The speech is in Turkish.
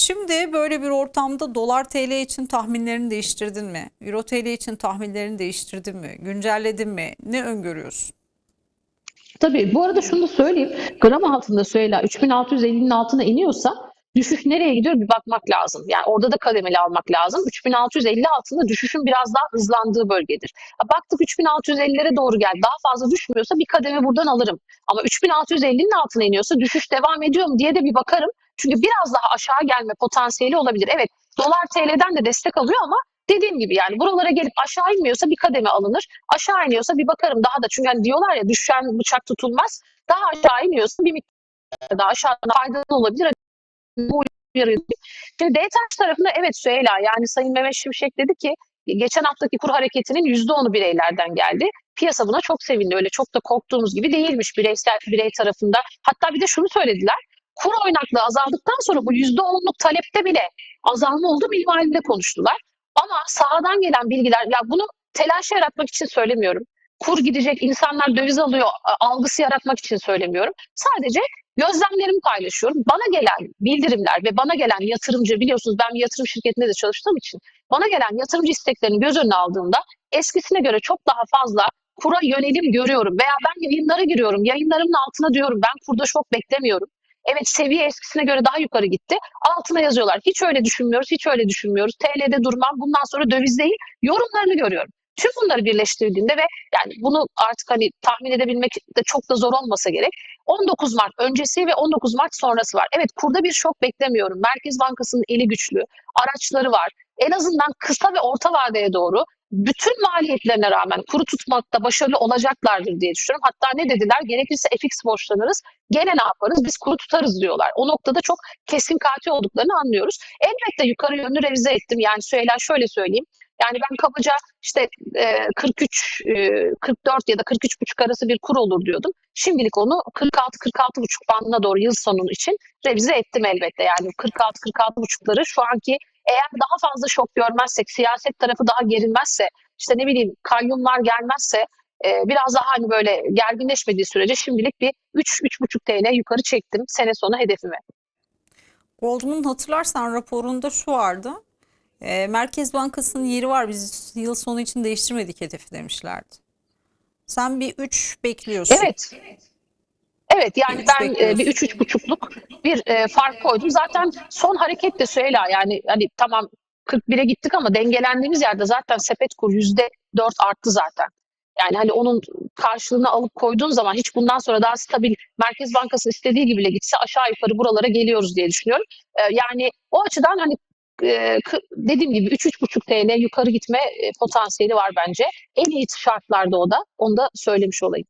Şimdi böyle bir ortamda dolar TL için tahminlerini değiştirdin mi? Euro TL için tahminlerini değiştirdin mi? Güncelledin mi? Ne öngörüyorsun? Tabii bu arada şunu da söyleyeyim. Gram altında söyle 3650'nin altına iniyorsa düşüş nereye gidiyor bir bakmak lazım. Yani orada da kademeli almak lazım. 3650 altında düşüşün biraz daha hızlandığı bölgedir. Baktık 3650'lere doğru geldi. Daha fazla düşmüyorsa bir kademe buradan alırım. Ama 3650'nin altına iniyorsa düşüş devam ediyor mu diye de bir bakarım. Çünkü biraz daha aşağı gelme potansiyeli olabilir. Evet dolar TL'den de destek alıyor ama dediğim gibi yani buralara gelip aşağı inmiyorsa bir kademe alınır. Aşağı iniyorsa bir bakarım daha da çünkü hani diyorlar ya düşen bıçak tutulmaz. Daha aşağı iniyorsa bir miktar daha aşağıdan faydalı olabilir. Bu uyarı. Şimdi DTH tarafında evet Süheyla yani Sayın Mehmet Şimşek dedi ki geçen haftaki kur hareketinin %10'u bireylerden geldi. Piyasa buna çok sevindi. Öyle çok da korktuğumuz gibi değilmiş bireysel birey tarafında. Hatta bir de şunu söylediler. Kur oynaklığı azaldıktan sonra bu %10'luk talepte bile azalma oldu minvalinde konuştular. Ama sahadan gelen bilgiler ya bunu telaş yaratmak için söylemiyorum. Kur gidecek, insanlar döviz alıyor algısı yaratmak için söylemiyorum. Sadece gözlemlerimi paylaşıyorum. Bana gelen bildirimler ve bana gelen yatırımcı biliyorsunuz ben bir yatırım şirketinde de çalıştığım için bana gelen yatırımcı isteklerini göz önüne aldığımda eskisine göre çok daha fazla kura yönelim görüyorum veya ben yayınlara giriyorum. Yayınlarımın altına diyorum ben kurda şok beklemiyorum. Evet seviye eskisine göre daha yukarı gitti. Altına yazıyorlar. Hiç öyle düşünmüyoruz, hiç öyle düşünmüyoruz. TL'de durmam, bundan sonra döviz değil. Yorumlarını görüyorum. Tüm bunları birleştirdiğinde ve yani bunu artık hani tahmin edebilmek de çok da zor olmasa gerek. 19 Mart öncesi ve 19 Mart sonrası var. Evet kurda bir şok beklemiyorum. Merkez Bankası'nın eli güçlü, araçları var. En azından kısa ve orta vadeye doğru bütün maliyetlerine rağmen kuru tutmakta başarılı olacaklardır diye düşünüyorum. Hatta ne dediler? Gerekirse FX borçlanırız. Gene ne yaparız? Biz kuru tutarız diyorlar. O noktada çok keskin katil olduklarını anlıyoruz. Elbette yukarı yönlü revize ettim. Yani Süheyla şöyle söyleyeyim. Yani ben kabaca işte e, 43, e, 44 ya da 43,5 arası bir kur olur diyordum. Şimdilik onu 46-46,5 bandına doğru yıl sonu için revize ettim elbette. Yani 46-46,5'ları şu anki eğer daha fazla şok görmezsek, siyaset tarafı daha gerilmezse, işte ne bileyim kayyumlar gelmezse e, biraz daha hani böyle gerginleşmediği sürece şimdilik bir 3-3,5 TL yukarı çektim sene sonu hedefime. Goldman hatırlarsan raporunda şu vardı. E, Merkez Bankası'nın yeri var. Biz yıl sonu için değiştirmedik hedefi demişlerdi. Sen bir 3 bekliyorsun. Evet. Evet yani Üç ben e, bir üç üç buçukluk bir e, fark koydum. Zaten son hareket de Süheyla yani hani tamam 41'e gittik ama dengelendiğimiz yerde zaten sepet kur yüzde dört arttı zaten. Yani hani onun karşılığını alıp koyduğun zaman hiç bundan sonra daha stabil Merkez Bankası istediği gibi bile gitse aşağı yukarı buralara geliyoruz diye düşünüyorum. E, yani o açıdan hani e, dediğim gibi 3-3,5 TL yukarı gitme e, potansiyeli var bence. En iyi şartlarda o da. Onu da söylemiş olayım.